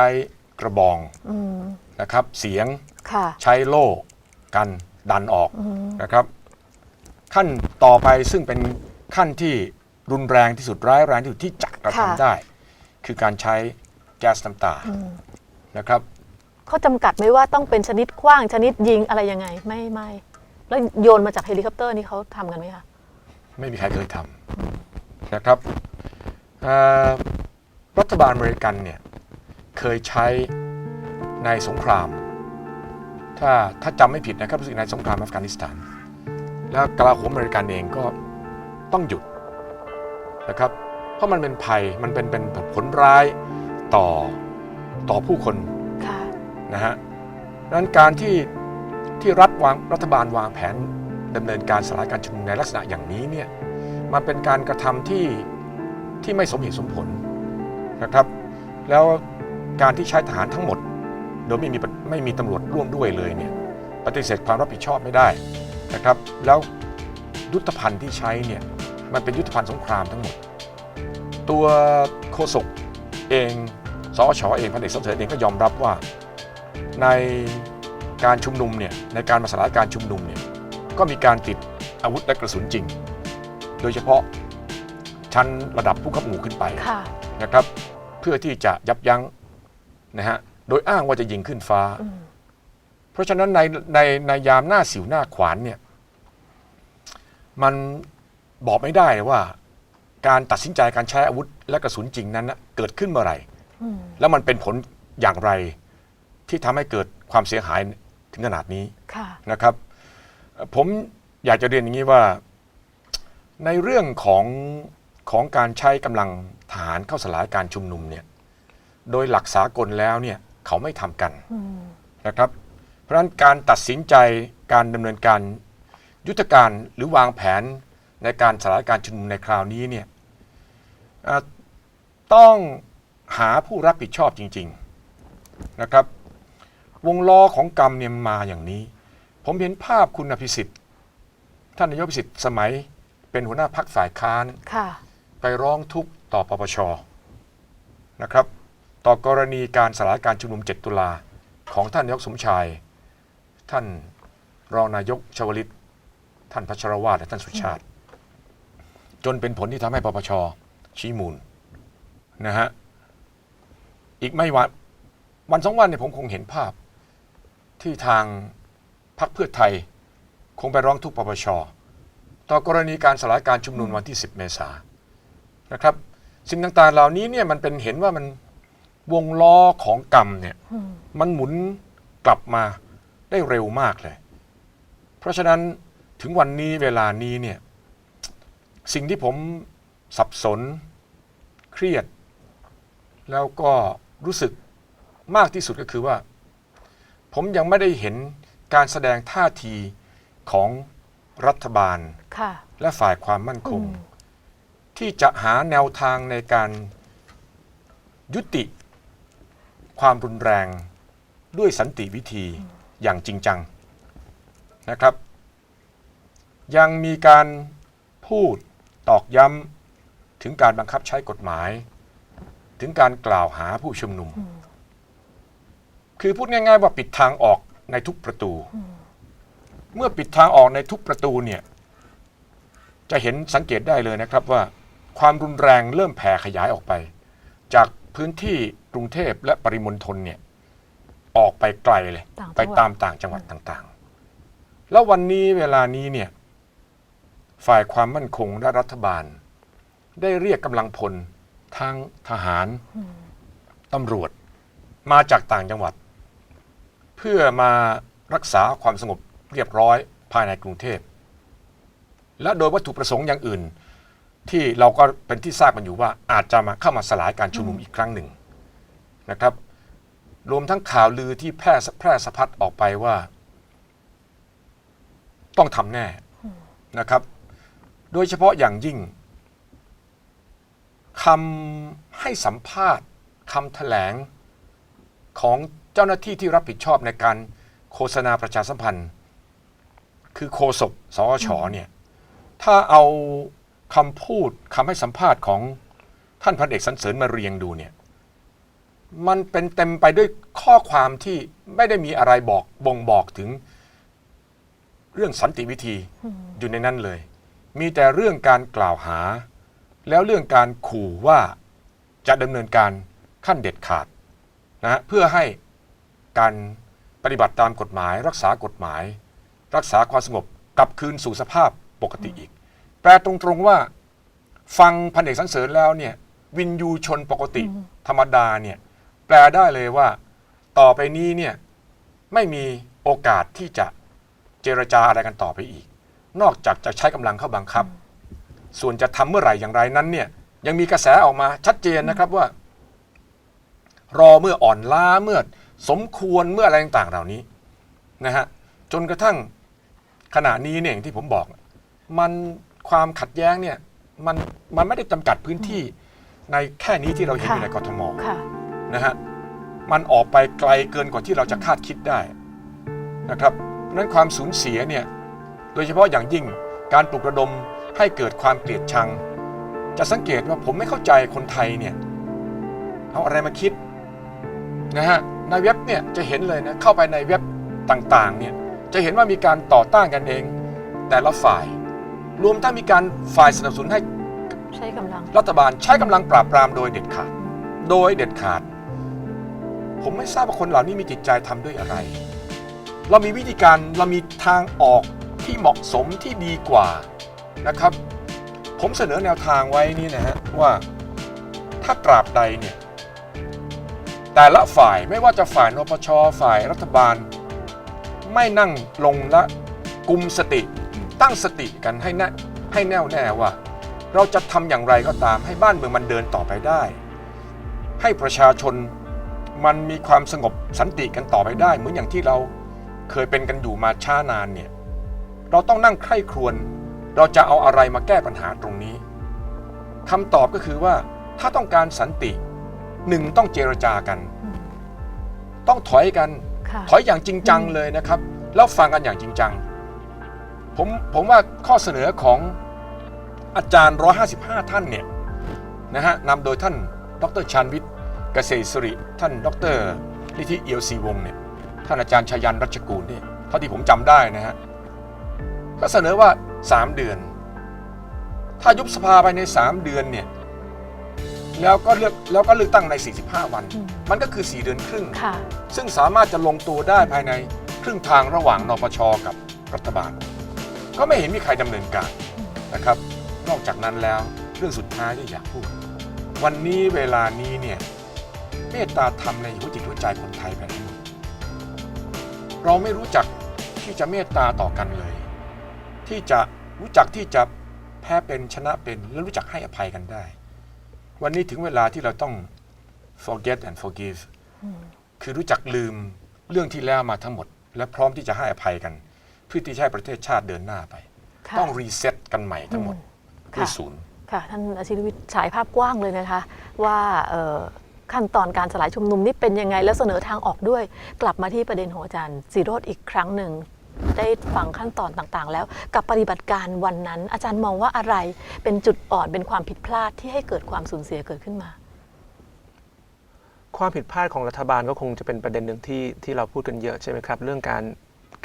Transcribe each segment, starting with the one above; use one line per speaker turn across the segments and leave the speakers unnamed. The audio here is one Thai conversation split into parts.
ใช้กระบอง
อืม
นะครับ เสียง
ค่ะ
ใช้โล่กันดันออกนะครับ ขั้นต่อไปซึ่งเป็นขั้นที่รุนแรงที่สุดร้ายแรงที่สุดที่จะกระ
ค่ะ
ทำได้ คือการใช้แก๊สน้ำตานะครับ
เขาจำกัดไหมว่าต้องเป็นชนิดขว้างชนิดยิงอะไรยังไงไม่ไม่แล้วโยนมาจากเฮลิคอปเตอร์นี่เขาทำกันไหมคะ
ไม่มีใครเคยทำนะครับเอ่อรัฐบาลอเมริกันเนี่ย เคยใช้ในสงคราม ถ้าถ้าจำไม่ผิดนะครับรู้สึกในสงครามอัฟกานิสถาน แล้วกลาโหมอเมริกันเองก็ต้องหยุดนะครับ เพราะมันเป็นภัยมันเป็นเป็นผลร้ายต่อต่อผู้คน
ค่ะ
นะฮะดังนั้นการที่ที่รัฐวางรัฐบาลวางแผนดำเนินการสลายการชุมนุมในลักษณะอย่างนี้เนี่ยมันเป็นการกระทำที่ที่ไม่สมเหตุสมผลนะครับ แล้ว การที่ใช้ทหารทั้งหมด โดยไม่มีไม่มีตำรวจร่วมด้วยเลยเนี่ยปฏิเสธความรับผิดชอบไม่ได้นะครับแล้วยุทธภัณฑ์ที่ใช้เนี่ยมันเป็นยุทธภัณฑ์สงครามทั้งหมด ตัวโฆษกเองสอชอเองพันเอกสมเสริฐเองก็ยอมรับว่า ในการชุมนุมเนี่ยในการมาสลายการชุมนุมเนี่ยก็มีการติดอาวุธและกระสุนจริง โดยเฉพาะชั้นระดับผู้ขับหมู่ขึ้นไป
ค่ะ
นะครับ เพื่อที่จะยับยั้ง นะฮะโดยอ้างว่าจะยิงขึ้นฟ้า
อืม
เพราะฉะนั้นในในในยามหน้าสิวหน้าขวานเนี่ย มันบอกไม่ได้ว่า การตัดสินใจการใช้อาวุธและกระสุนจริงนั้นนะเกิดขึ้นเมื่อไหร่
อืม
แล้วมันเป็นผลอย่างไรที่ทำให้เกิดความเสียหายถึงขนาดนี้
ค่ะ
นะครับเอ่อผมอยากจะเรียนอย่างนี้ว่า ในเรื่องของของการใช้กำลังทหารเข้าสลายการชุมนุมเนี่ย โดยหลักสากลแล้วเนี่ยเขาไม่ทำกัน
อืม
นะครับ เพราะฉะนั้นการตัดสินใจการดำเนินการยุทธการหรือวางแผนในการสลายการชุมนุมในคราวนี้เนี่ยเอ่อต้องหาผู้รับผิดชอบจริง ๆนะครับ วงล้อของกรรมเนี่ยมันมาอย่างนี้ ผมเห็นภาพคุณอภิสิทธิ์ท่านนายกอภิสิทธิ์สมัยเป็นหัวหน้าพักฝ่ายค้าน
ค่ะ
ไปร้องทุกข์ต่อปปชนะครับ ต่อกรณีการสลายการชุมนุม 7 ตุลาของท่านนายกสมชาย ท่านรองนายกชวลิต ท่านพัชรวาทและท่านสุชาติ จนเป็นผลที่ทำให้ปปชชี้มูลนะฮะอีกไม่วันวันสองวันเนี่ยผมคงเห็นภาพที่ทางพรรคเพื่อไทยคงไปร้องทุกปปชต่อกรณีการสลายการชุมนุมวันที่ 10 เมษายนนะครับ สิ่งต่างๆเหล่านี้เนี่ยมันเป็นเห็นว่ามัน วงล้อของกรรมเนี่ย
อืม
มันหมุนกลับมาได้เร็วมากเลย เพราะฉะนั้นถึงวันนี้เวลานี้เนี่ยสิ่งที่ผมสับสน เครียด แล้วก็รู้สึกมากที่สุดก็คือว่า ผมยังไม่ได้เห็นการแสดงท่าทีของรัฐบาล
ค่ะ
และฝ่ายความมั่นคง
อืม
ที่จะหาแนวทางในการยุติ ความรุนแรงด้วยสันติวิธีอย่างจริงจังนะครับ ยังมีการพูดตอกย้ำถึงการบังคับใช้กฎหมาย ถึงการกล่าวหาผู้ชุมนุม คือพูดง่ายๆว่าปิดทางออกในทุกประตู เมื่อปิดทางออกในทุกประตูเนี่ยจะเห็นสังเกตได้เลยนะครับว่า ความรุนแรงเริ่มแผ่ขยายออกไป จาก พื้นที่กรุงเทพและปริมณฑลเนี่ยออกไปไกลเลย
ต่างจังหวัด
ไปตามต่างจังหวัดต่างๆ แล้ววันนี้เวลานี้เนี่ยฝ่ายความมั่นคงและรัฐบาล ได้เรียกกำลังพลทั้งทหารตำรวจมาจากต่างจังหวัด เพื่อมารักษาความสงบเรียบร้อยภายในกรุงเทพ และโดยวัตถุประสงค์อย่างอื่น ที่เราก็เป็นที่ทราบกันอยู่ว่าอาจจะมาเข้ามาสลายการชุมนุมอีกครั้งหนึ่งนะครับ รวมทั้งข่าวลือที่แพร่แพร่สะพัดออกไปว่า ต้องทำแน่นะครับ โดยเฉพาะอย่างยิ่งคำให้สัมภาษณ์คำแถลงของเจ้าหน้าที่ที่รับผิดชอบในการโฆษณาประชาสัมพันธ์ คือโฆษกสอชเนี่ย ถ้าเอา คำพูดคำให้สัมภาษณ์ของท่านพันเอกสันเสริญมาเรียงดูเนี่ยมันเป็นเต็มไปด้วยข้อความที่ไม่ได้มีอะไรบอกบ่งบอกถึงเรื่องสันติวิธีอยู่ในนั้นเลย มีแต่เรื่องการกล่าวหา แล้วเรื่องการขู่ว่าจะดำเนินการขั้นเด็ดขาดนะฮะเพื่อให้การปฏิบัติตามกฎหมาย รักษากฎหมาย รักษาความสงบกลับคืนสู่สภาพปกติอีก แปลตรงๆว่า ฟังพันเอกสันเสริญแล้วเนี่ย วินยูชนปกติ ธรรมดาเนี่ย แปลได้เลยว่า ต่อไปนี้เนี่ยไม่มีโอกาสที่จะเจรจาอะไรกันต่อไปอีก นอกจากจะใช้กำลังเข้าบังคับ ส่วนจะทำเมื่อไหร่อย่างไรนั้นเนี่ย ยังมีกระแสออกมาชัดเจนนะครับว่า รอเมื่ออ่อนล้าเมื่อสมควรเมื่ออะไรต่างๆเหล่านี้นะฮะจนกระทั่งขณะนี้เนี่ยอย่างที่ผมบอก มัน ความขัดแย้งเนี่ยมันมันไม่ได้จำกัดพื้นที่ในแค่นี้ที่เราเห็นอยู่ในกทม
ค่ะ
นะฮะมันออกไปไกลเกินกว่าที่เราจะคาดคิดได้นะครับเพราะฉะนั้นความสูญเสียเนี่ยโดยเฉพาะอย่างยิ่งการปลุกระดมให้เกิดความเกลียดชัง จะสังเกตว่าผมไม่เข้าใจคนไทยเนี่ยเอาอะไรมาคิดนะฮะในเว็บเนี่ยจะเห็นเลยนะเข้าไปในเว็บต่างๆเนี่ยจะเห็นว่ามีการต่อต้านกันเอง แต่ละฝ่าย รวมทั้งมีการฝ่ายสนับสนุนให้
ใช้กำลัง
รัฐบาลใช้กำลังปราบปรามโดยเด็ดขาด โดยเด็ดขาด ผมไม่ทราบว่าคนเหล่านี้มีจิตใจทำด้วยอะไร เรามีวิธีการเรามีทางออกที่เหมาะสมที่ดีกว่านะครับ ผมเสนอแนวทางไว้นี่นะฮะว่าถ้าตราบใดเนี่ยแต่ละฝ่ายไม่ว่าจะฝ่ายนปชฝ่ายรัฐบาล ไม่นั่งลงและกุมสติ ตั้งสติกันให้แน่ให้แน่วแน่ว่า เราจะทำอย่างไรก็ตามให้บ้านเมืองมันเดินต่อไปได้ ให้ประชาชนมันมีความสงบสันติกันต่อไปได้ เหมือนอย่างที่เราเคยเป็นกันอยู่มาช้านานเนี่ยเราต้องนั่งใคร่ครวญเราจะเอาอะไรมาแก้ปัญหาตรงนี้คำตอบก็คือว่าถ้าต้องการสันติหนึ่งต้องเจรจากัน
อืม
ต้องถอยกัน
ค่ะ
ถอยอย่างจริงจังเลยนะครับ แล้วฟังกันอย่างจริงจัง ผมผมว่าข้อเสนอของอาจารย์ 155 ท่านเนี่ยนะฮะนำโดยท่านดรชานวิทย์เกษตรสิริ ท่านดรนิธิเอียวศรีวงศ์เนี่ยท่านอาจารย์ชยันรัชกูลเนี่ยเท่าที่ผมจำได้นะฮะก็เสนอว่า 3 เดือน ถ้ายุบสภาภายใน 3 เดือนเนี่ยแล้วก็เลือกแล้วก็เลือกตั้งใน 45 วัน
อืม
มันก็คือ 4 เดือนครึ่ง
ค่ะ
ซึ่งสามารถจะลงตัวได้ภายในครึ่งทางระหว่างนปชกับรัฐบาล ก็ไม่เห็นมีใครดำเนินการนะครับ นอกจากนั้นแล้วเรื่องสุดท้ายที่อยากพูด วันนี้เวลานี้เนี่ยเมตตาธรรมในหัวจิตหัวใจคนไทยแบบนี้เราไม่รู้จักที่จะเมตตาต่อกันเลย ที่จะรู้จักที่จะแพ้เป็นชนะเป็นและรู้จักให้อภัยกันได้ วันนี้ถึงเวลาที่เราต้อง forget and forgive คือรู้จักลืมเรื่องที่แล้วมาทั้งหมด และพร้อมที่จะให้อภัยกัน เพื่อที่จะให้ประเทศชาติเดินหน้าไป
ค่ะ
ต้องรีเซ็ตกันใหม่ทั้งหมด
ค่ะ
ด้วยศูนย์
ค่ะ ท่านอาชิรวิทย์ฉายภาพกว้างเลยนะคะ ว่าเอ่อขั้นตอนการสลายชุมนุมนี่เป็นยังไง แล้วเสนอทางออกด้วย กลับมาที่ประเด็นของอาจารย์สีโรดอีกครั้งหนึ่ง ได้ฟังขั้นตอนต่างๆ แล้ว กับปฏิบัติการวันนั้น อาจารย์มองว่าอะไรเป็นจุดอ่อนเป็นความผิดพลาดที่ให้เกิดความสูญเสียเกิดขึ้นมา
ความผิดพลาดของรัฐบาลก็คงจะเป็นประเด็นหนึ่งที่ที่เราพูดกันเยอะใช่ไหมครับ เรื่องการ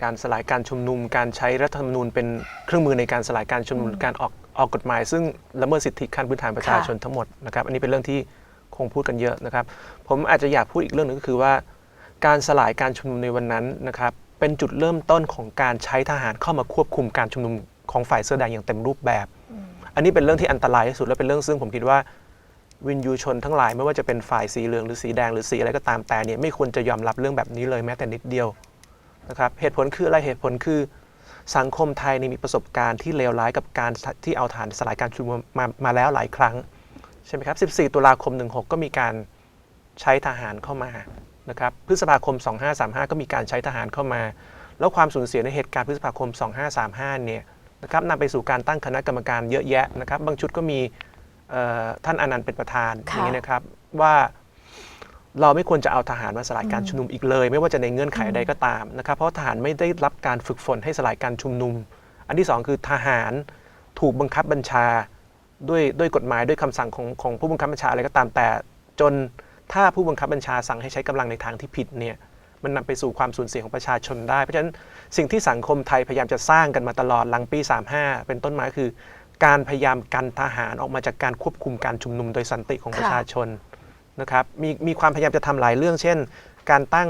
การสลายการชุมนุม การใช้รัฐธรรมนูญเป็นเครื่องมือในการสลายการชุมนุมการออกออกกฎหมาย ซึ่งละเมิดสิทธิขั้นพื้นฐานประชาชนทั้งหมดนะครับอันนี้เป็นเรื่องที่คงพูดกันเยอะนะครับ ผมอาจจะอยากพูดอีกเรื่องหนึ่งก็คือว่า การสลายการชุมนุมในวันนั้นนะครับเป็นจุดเริ่มต้นของการใช้ทหารเข้ามาควบคุมการชุมนุมของฝ่ายเสื้อแดงอย่างเต็มรูปแบบ อันนี้เป็นเรื่องที่อันตรายที่สุดและเป็นเรื่องซึ่งผมคิดว่าวินยูชนทั้งหลายไม่ว่าจะเป็นฝ่ายสีเหลืองหรือสีแดงหรือสีอะไรก็ตามแต่เนี่ยไม่ควรจะยอมรับเรื่องแบบนี้เลยแม้แต่นิดเดียว นะครับเหตุผลคืออะไรเหตุผลคือสังคมไทยเนี่ยมีประสบการณ์ที่เลวร้ายกับการที่เอาฐานสลายการชุมนุมมามาแล้วหลายครั้งใช่ไหมครับ 14 ตุลาคม 16 ก็มีการใช้ทหารเข้ามานะครับพฤษภาคม 2535 ก็มีการใช้ทหารเข้ามา แล้วความสูญเสียในเหตุการณ์พฤษภาคม 2535 เนี่ยนะครับนำไปสู่การตั้งคณะกรรมการเยอะแยะนะครับ บางชุดก็มีเอ่อท่านอนันต์เป็นประธานอ
ค่ะ
ย่างนี้นะครับว่า เราไม่ควรจะเอาทหารมาสลายการชุมนุมอีกเลย ไม่ว่าจะในเงื่อนไขใดก็ตามนะครับ เพราะทหารไม่ได้รับการฝึกฝนให้สลายการชุมนุม อันที่สองคือทหารถูกบังคับบัญชาด้วยด้วยกฎหมายด้วยคำสั่งของของผู้บังคับบัญชาอะไรก็ตามแต่ จนถ้าผู้บังคับบัญชาสั่งให้ใช้กำลังในทางที่ผิดเนี่ยมันนำไปสู่ความสูญเสียของประชาชนได้ เพราะฉะนั้นสิ่งที่สังคมไทยพยายามจะสร้างกันมาตลอดหลังปี 35 เป็นต้นมาคือ การพยายามกันทหารออกมาจากการควบคุมการชุมนุมโดยสันติของ
ค่ะ
ประชาชน นะครับมีมีความพยายามจะทำหลายเรื่อง เช่น การตั้ง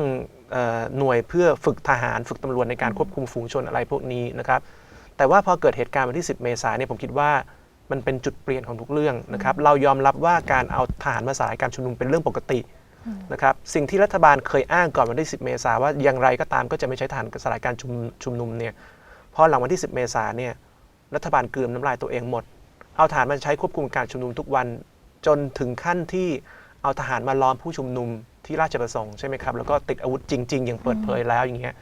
เอ่อหน่วยเพื่อฝึกทหารฝึกตำรวจในการควบคุมฝูงชนอะไรพวกนี้นะครับแต่ว่าพอเกิดเหตุการณ์วันที่ 10 เมษายนเนี่ยผมคิดว่ามันเป็นจุดเปลี่ยนของทุกเรื่องนะครับเรายอมรับว่าการเอาทหารมาสลายการชุมนุมเป็นเรื่องปกตินะครับสิ่งที่รัฐบาลเคยอ้างก่อนวันที่ 10 เมษายนว่าอย่างไรก็ตามก็จะไม่ใช้ทหารสลายการชุมชุมนุมเนี่ยพอหลังวันที่ 10 เมษายนเนี่ยรัฐบาลกลืนน้ำลายตัวเองหมด เอาทหารมาใช้ควบคุมการชุมนุมทุกวันจนถึงขั้นที่ เอาทหารมาล้อมผู้ชุมนุมที่ราชประสงค์ใช่ไหมครับแล้วก็ติดอาวุธจริง ๆ อย่างเปิดเผยแล้วอย่างเงี้ย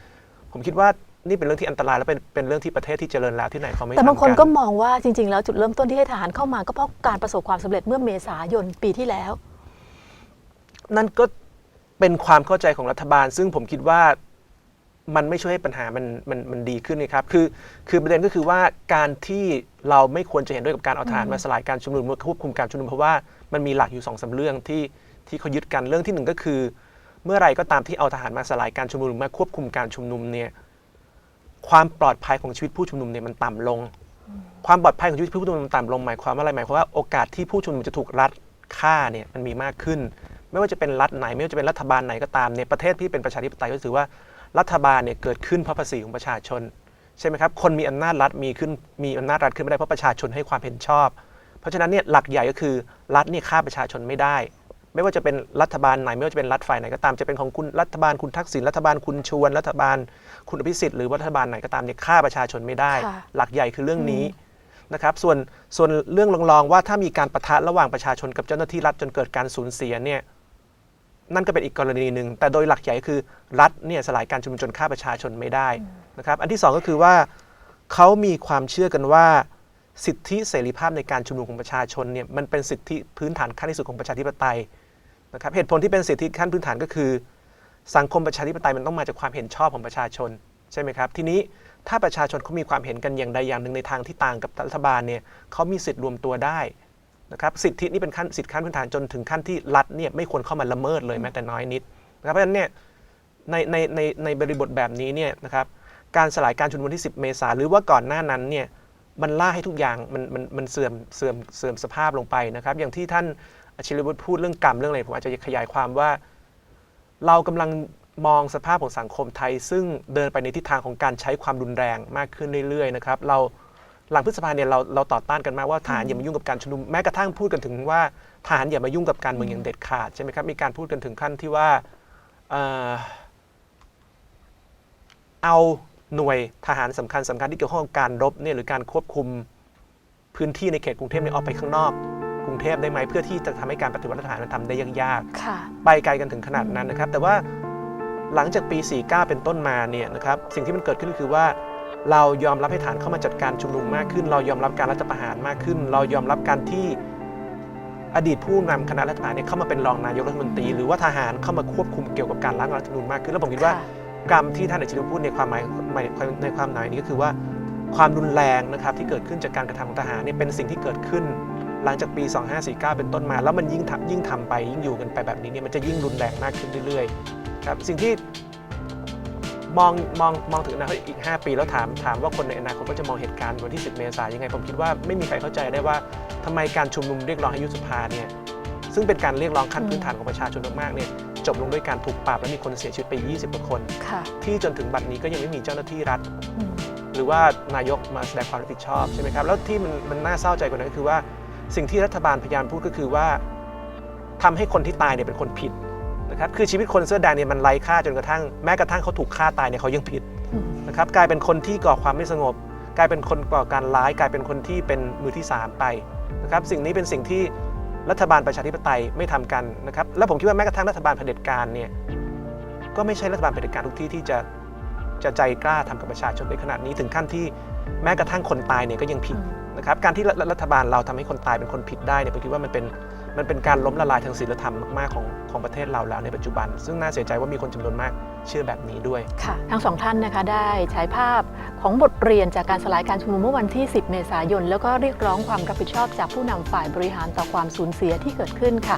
ผมคิดว่านี่เป็นเรื่องที่อันตรายและเป็นเป็นเรื่องที่ประเทศที่เจริญแล้วที่ไหนเขาไม่
แต่บางคน
ทำ
ก็มองว่าจริง ๆ แล้วจุดเริ่มต้นที่ให้ทหารเข้ามาก็เพราะการประสบความสำเร็จเมื่อเมษายนปีที่แล้ว
นั่นก็เป็นความเข้าใจของรัฐบาล ซึ่งผมคิดว่า มันไม่ช่วยให้ปัญหามันมันมันดีขึ้นนะครับคือคือประเด็นก็คือว่าการที่เราไม่ควรจะเห็นด้วยกับการเอาทหารมาสลายการชุมนุมมาควบคุมการชุมนุมเพราะว่ามันมีหลักอยู่สองสามเรื่องที่ที่เขายึดกันเรื่องที่หนึ่งก็คือ เมื่อไหรก็ตามที่เอาทหารมาสลายการชุมนุมหรือมาควบคุมการชุมนุมเนี่ยความปลอดภัยของชีวิตผู้ชุมนุมเนี่ยมันต่ำลง ความปลอดภัยของชีวิตผู้ชุมนุมมันต่ำลงหมายความว่าอะไรหมายความว่าโอกาสที่ผู้ชุมนุมจะถูกรัฐฆ่าเนี่ยมันมีมากขึ้น ไม่ว่าจะเป็นรัฐไหนไม่ว่าจะเป็นรัฐบาลไหนก็ตามเนี่ยประเทศที่เป็นประชาธิปไตยก็ถือว่า รัฐบาลเนี่ยเกิดขึ้นเพราะภาษีของประชาชนใช่ไหมครับ คนมีอำนาจรัฐมีขึ้นมีอำนาจรัฐขึ้นไม่ได้เพราะประชาชนให้ความเห็นชอบ เพราะฉะนั้นเนี่ยหลักใหญ่ก็คือรัฐเนี่ยฆ่าประชาชนไม่ได้ ไม่ว่าจะเป็นรัฐบาลไหนไม่ว่าจะเป็นรัฐฝ่ายไหนก็ตามจะเป็นของคุณรัฐบาลคุณทักษิณรัฐบาลคุณชวนรัฐบาล คุณอภิสิทธิ์หรือว่ารัฐบาลไหนก็ตามเนี่ยฆ่าประชาชนไม่ได้
ค่ะ
หลักใหญ่คือเรื่องนี้นะครับส่วนส่วนเรื่องรองๆว่าถ้ามีการประทะระหว่างประชาชนกับเจ้าหน้าที่รัฐจนเกิดการสูญเสียเนี่ย นั่นก็เป็นอีกกรณีหนึ่งแต่โดยหลักใหญ่คือรัฐเนี่ยสลายการชุมนุมจนฆ่าประชาชนไม่ได้นะครับอันที่สองก็คือว่าเขามีความเชื่อกันว่า สิทธิเสรีภาพในการชุมนุมของประชาชนเนี่ยมันเป็นสิทธิพื้นฐานขั้นที่สุดของประชาธิปไตยนะครับเหตุผลที่เป็นสิทธิขั้นพื้นฐานก็คือ สังคมประชาธิปไตยมันต้องมาจากความเห็นชอบของประชาชนใช่ไหมครับทีนี้ถ้าประชาชนเขามีความเห็นกันอย่างใดอย่างหนึ่งในทางที่ต่างกับรัฐบาลเนี่ยเขามีสิทธิ์รวมตัวได้ นะครับสิทธินี่เป็นขั้นสิทธิขั้นพื้นฐานจนถึงขั้นที่รัฐเนี่ยไม่ควรเข้ามาละเมิดเลยแม้แต่น้อยนิดนะครับเพราะฉะนั้นเนี่ยในในในในบริบทแบบนี้เนี่ยนะครับการสลายการชุมนุมวันที่ 10 เมษาหรือว่าก่อนหน้านั้นเนี่ยมันล่าให้ทุกอย่างมันมันมันเสื่อมเสื่อมเสื่อมสภาพลงไปนะครับ อย่างที่ท่านอาชิรวุฒิพูดเรื่องกรรมเรื่องอะไรผมอาจจะขยายความว่า เรากำลังมองสภาพของสังคมไทย ซึ่งเดินไปในทิศทางของการใช้ความรุนแรงมากขึ้นเรื่อยๆนะครับเรา หลังพฤษภาเนี่ยเราเราต่อต้านกันมากว่าทหารอย่ามายุ่งกับการชุมนุมแม้กระทั่งพูดกันถึงว่าทหารอย่ามายุ่งกับการเมืองอย่างเด็ดขาดใช่ไหมครับมีการพูดกันถึงขั้นที่ว่าเอ่อเอาหน่วยทหารสำคัญสำคัญที่เกี่ยวข้องกับการรบเนี่ยหรือการควบคุมพื้นที่ในเขตกรุงเทพเนี่ยออกไปข้างนอกกรุงเทพได้ไหมเพื่อที่จะทำให้การปฏิวัติรัฐประหารมันทำได้ยาก
ค่ะ
ๆไปไกลกันถึงขนาดนั้นนะครับ แต่ว่าหลังจากปี 49 เป็นต้นมาเนี่ยนะครับสิ่งที่มันเกิดขึ้นคือว่า เรายอมรับให้ฐานเข้ามาจัดการชุมนุมมากขึ้น เรายอมรับการรัฐประหารมากขึ้น เรายอมรับการที่อดีตผู้นำคณะรัฐประหารเนี่ยเข้ามาเป็นรองนายกรัฐมนตรี หรือว่าทหารเข้ามาควบคุมเกี่ยวกับการล้างรัฐธรรมนูญมากขึ้น แล้วผมคิดว่ากรรมที่ท่านอาชิรพูดในความหมายหมายในความหมายนี้ก็คือว่าความรุนแรงนะครับที่เกิดขึ้นจากการกระทำของทหารเนี่ยเป็นสิ่งที่เกิดขึ้น หลังจากปี 2549 เป็นต้นมา แล้วมันยิ่งทำยิ่งทำไปยิ่งอยู่กันไปแบบนี้เนี่ยมันจะยิ่งรุนแรงมากขึ้นเรื่อยๆครับสิ่งที่ มองมองมองถึงอนาคตอีก 5 ปีแล้วถามถามว่าคนในอนาคตก็จะมองเหตุการณ์วันที่ 10 เมษายนยังไง ผมคิดว่าไม่มีใครเข้าใจได้ว่าทำไมการชุมนุมเรียกร้องให้ยุบสภาเนี่ยซึ่งเป็นการเรียกร้องขั้นพื้นฐานของประชาชนมากๆเนี่ยจบลงด้วยการถูกปราบและมีคนเสียชีวิตไป 20กว่าคน
ค่ะ
ที่จนถึงบัดนี้ก็ยังไม่มีเจ้าหน้าที่รัฐ
อืม
หรือว่านายกมาแสดงความรับผิดชอบใช่ไหมครับแล้วที่มันมันน่าเศร้าใจกว่านั้นก็คือว่า สิ่งที่รัฐบาลพยายามพูดก็คือว่าทำให้คนที่ตายเนี่ยเป็นคนผิด นะครับคือชีวิตคนเสื้อแดงเนี่ยมันไร้ค่าจนกระทั่งแม้กระทั่งเขาถูกฆ่าตายเนี่ยเขายังผิด
อืม
นะครับกลายเป็นคนที่ก่อความไม่สงบ กลายเป็นคนก่อการร้าย กลายเป็นคนที่เป็นมือที่สามไปนะครับสิ่งนี้เป็นสิ่งที่รัฐบาลประชาธิปไตยไม่ทำกันนะครับและผมคิดว่าแม้กระทั่งรัฐบาลเผด็จการเนี่ยก็ไม่ใช่รัฐบาลเผด็จการทุกที่ที่จะจะใจกล้าทำกับประชาชนได้ขนาดนี้ถึงขั้นที่แม้กระทั่งคนตายเนี่ยก็ยังผิดนะครับการที่รัฐรัฐบาลเราทำให้คนตายเป็นคนผิดได้เนี่ยผมคิดว่ามันเป็น มันเป็นการล้มละลายทางศีลธรรมมากๆของของประเทศเราแล้วในปัจจุบัน ซึ่งน่าเสียใจว่ามีคนจำนวนมากเชื่อแบบนี้ด้วย
ค่ะ ทั้งสองท่านนะคะได้ใช้ภาพของบทเรียนจากการสลายการชุมนุมเมื่อวันที่ 10 เมษายน แล้วก็เรียกร้องความรับผิดชอบจากผู้นำฝ่ายบริหารต่อความสูญเสียที่เกิดขึ้นค่ะ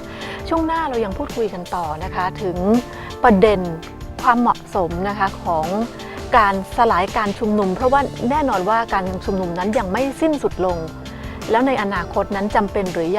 ช่วงหน้าเรายังพูดคุยกันต่อนะคะ ถึงประเด็นความเหมาะสมนะคะของการสลายการชุมนุม เพราะว่าแน่นอนว่าการชุมนุมนั้นยังไม่สิ้นสุดลง แล้วในอนาคตนั้นจำเป็นหรือยัง